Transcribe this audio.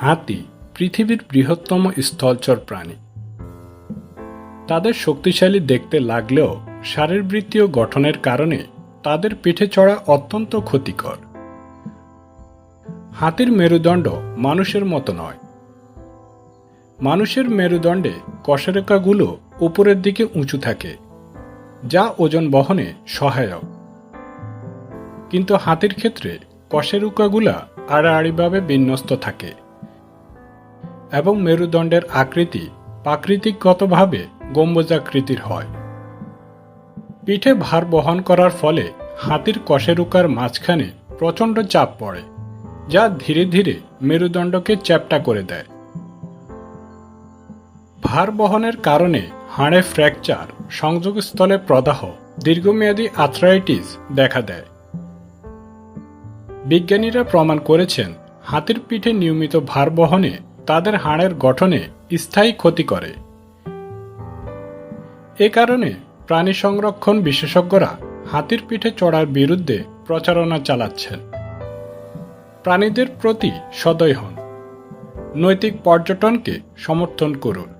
হাতি পৃথিবীর বৃহত্তম স্থলচর প্রাণী। তাদের শক্তিশালী দেখতে লাগলেও শারীরবৃত্তীয় গঠনের কারণে তাদের পিঠে চড়া অত্যন্ত ক্ষতিকর। হাতির মেরুদণ্ড মানুষের মতো নয়। মানুষের মেরুদণ্ডে কশেরেকাগুলো উপরের দিকে উঁচু থাকে, যা ওজন বহনে সহায়ক। কিন্তু হাতির ক্ষেত্রে কশেরুকাগুলা আড়াআড়িভাবে বিন্যস্ত থাকে। এবং মেরুদণ্ডের আকৃতি প্রাকৃতিকগতভাবে গম্বুজাকৃতির হয়। পিঠে ভার বহন করার ফলে হাতির কশেরুকার মাঝখানে প্রচণ্ড চাপ পড়ে, যা ধীরে ধীরে মেরুদণ্ডকে চ্যাপ্টা করে দেয়। ভার বহনের কারণে হাড়ে ফ্র্যাকচার সংযোগস্থলে প্রদাহ, দীর্ঘমেয়াদী আর্থ্রাইটিস দেখা দেয়। বিজ্ঞানীরা প্রমাণ করেছেন, হাতির পিঠে নিয়মিত ভার বহনে তাদের হাড়ের গঠনে স্থায়ী ক্ষতি করে। এ কারণে প্রাণী সংরক্ষণ বিশেষজ্ঞরা হাতির পিঠে চড়ার বিরুদ্ধে প্রচারণা চালাচ্ছেন। প্রাণীদের প্রতি সদয় হন। নৈতিক পর্যটনকে সমর্থন করুন।